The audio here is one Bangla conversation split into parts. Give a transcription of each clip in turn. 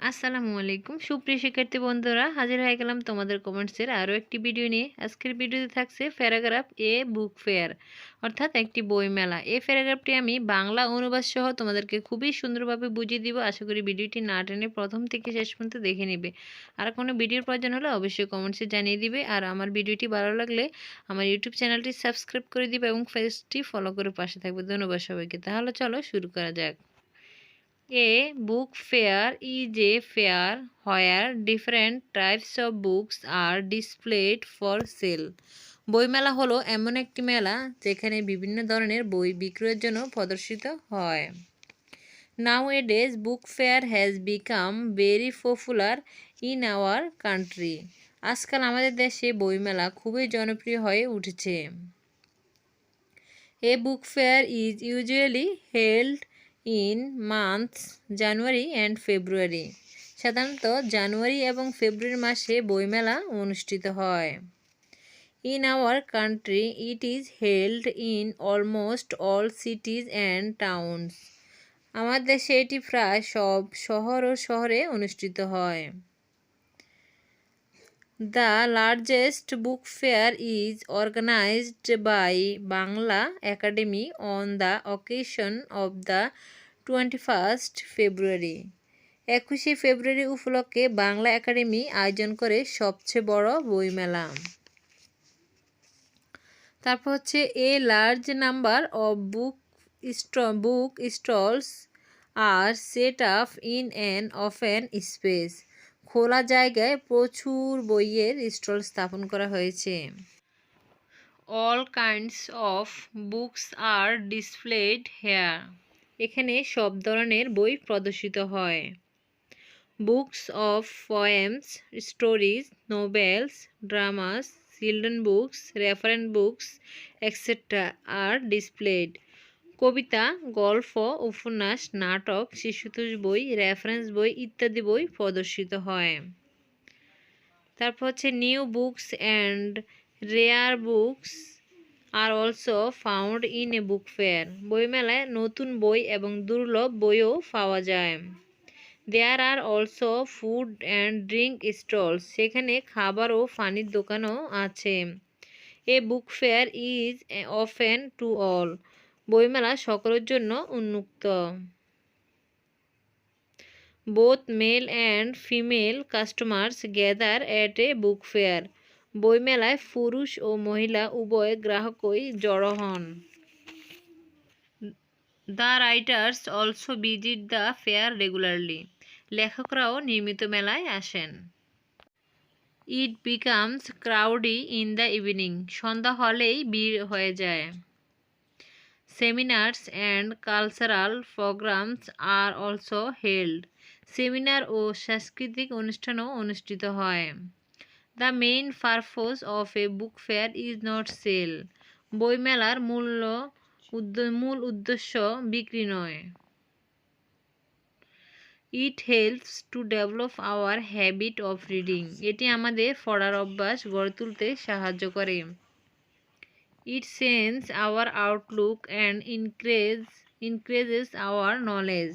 আসসালামু আলাইকুম। সুপ্রিয় শিক্ষার্থী বন্ধুরা, হাজির হয়ে গেলাম তোমাদের কমেন্টসের আরও একটি ভিডিও নিয়ে। আজকের ভিডিওতে থাকছে প্যারাগ্রাফ এ বুক ফেয়ার অর্থাৎ একটি বই মেলা এই প্যারাগ্রাফটি আমি বাংলা অনুবাদ সহ তোমাদেরকে খুবই সুন্দরভাবে বুঝিয়ে দিব। আশা করি ভিডিওটি না টেনে প্রথম থেকে শেষ পর্যন্ত দেখে নেবে। আর কোনো ভিডিওর প্রয়োজন হলে অবশ্যই কমেন্টসে জানিয়ে দিবে। আর আমার ভিডিওটি ভালো লাগলে আমার ইউটিউব চ্যানেলটি সাবস্ক্রাইব করে দিবে এবং ফেসটি ফলো করে পাশে থাকবে। ধন্যবাদ সবাইকে। তাহলে চলো শুরু করা যাক। A book fair is a fair, where different types of books are displayed for sale. বইমেলা হলো এমন একটি মেলা যেখানে বিভিন্ন ধরনের বই বিক্রয়ের জন্য প্রদর্শিত হয়। Nowadays book fair has become very popular in our country আজকাল আমাদের দেশে বইমেলা খুবই জনপ্রিয় হয়ে উঠেছে। A book fair is usually held in months January and February. সাধারণত জানুয়ারি এবং ফেব্রুয়ারি মাসে বইমেলা অনুষ্ঠিত হয়। In our country, it is held in almost all cities and towns. আমার দেশে এটি প্রায় সব শহর ও শহরে অনুষ্ঠিত হয়। The largest book fair is organised by Bangla Academy on the occasion of the twenty first February একুশে ফেব্রুয়ারি উপলক্ষে বাংলা একাডেমি আয়োজন করে সবচেয়ে বড় বইমেলা। তারপর হচ্ছে a large number of book book stalls are set up in an open space খোলা জায়গায় প্রচুর বইয়ের স্টল স্থাপন করা হয়েছে। All kinds of books are displayed here এখানে সব ধরনের বই প্রদর্শিত হয়। Books of poems stories novels dramas children books reference books etcetera are displayed কবিতা, গল্প, উপন্যাস, নাটক, শিশুতোষ বই রেফারেন্স বই ইত্যাদি বই প্রদর্শিত হয়। তারপর হচ্ছে new books and rare books are also found in a book fair বইমেলায় নতুন বই এবং দুর্লভ বইও পাওয়া যায়। There are also food and drink stalls সেখানে খাবার ও পানির দোকানও আছে। A book fair is open to all বইমেলা সকলের জন্য উন্মুক্ত। Both male and female customers gather at a book fair বইমেলায় পুরুষ ও মহিলা উভয় গ্রাহকই জড়ো হন। The writers also visit the fair regularly লেখকরাও নিয়মিত মেলায় আসেন। It becomes crowdy in the evening সন্ধ্যা হলেই ভিড় হয়ে যায়। Seminars and cultural programmes are also held seminar ও সাংস্কৃতিক অনুষ্ঠানও অনুষ্ঠিত হয়। The main purpose of a book fair is not sell বইমেলার মূল্য মূল উদ্দেশ্য বিক্রি নয়। It helps to develop our habit of reading এটি আমাদের পড়ার অভ্যাস গড়ে তুলতে সাহায্য করে। It sense our outlook and increase increases our knowledge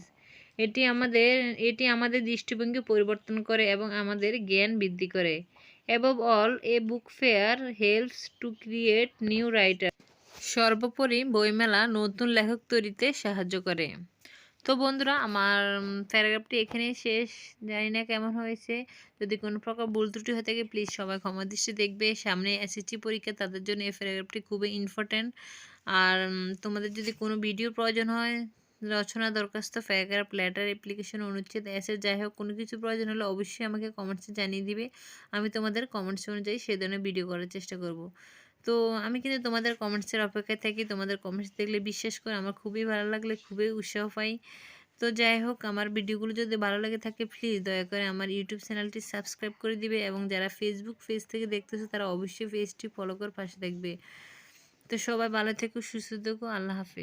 এটি আমাদের এটি আমাদের দৃষ্টিভঙ্গি পরিবর্তন করে এবং আমাদের জ্ঞান বৃদ্ধি করে। Above all a book fair helps to create new writer সর্বোপরি বইমেলা নতুন লেখক তৈরিতে সাহায্য করে। তো বন্ধুরা, আমার প্যারাগ্রাফটি এখানেই শেষ। জানি না কেমন হয়েছে। যদি কোনো প্রকার ভুল ত্রুটি হয়ে থাকে প্লিজ সবাই ক্ষমা দৃষ্টি দেখবে। সামনে এসএসসি পরীক্ষা, তাদের জন্য এই প্যারাগ্রাফটি খুবই ইম্পর্ট্যান্ট আর তোমাদের যদি কোনো ভিডিও প্রয়োজন হয়, রচনা দরখাস্ত প্যারাগ্রাফ লেটার অ্যাপ্লিকেশন অনুচ্ছেদ এসে যাই হোক, কোনো কিছু প্রয়োজন হলে অবশ্যই আমাকে কমেন্টসে জানিয়ে দিবে। আমি তোমাদের কমেন্টস অনুযায়ী সে ধরনের ভিডিও করার চেষ্টা করব। তো আমি কিন্তু তোমাদের কমেন্টসের অপেক্ষায় থাকি। তোমাদের কমেন্টস দেখলে বিশ্বাস করে আমার খুবই ভালো লাগলে, খুবই উৎসাহ পাই। তো যাই হোক, আমার ভিডিওগুলো যদি ভালো লাগে থাকে প্লিজ দয়া করে আমার ইউটিউব চ্যানেলটি সাবস্ক্রাইব করে দিবে এবং যারা ফেসবুক পেজ থেকে দেখতেছে, তারা অবশ্যই পেজটি ফলো করে পাশে দেখবে। তো সবাই ভালো থেকো, সুস্থ থেকো, আল্লাহ হাফিজ।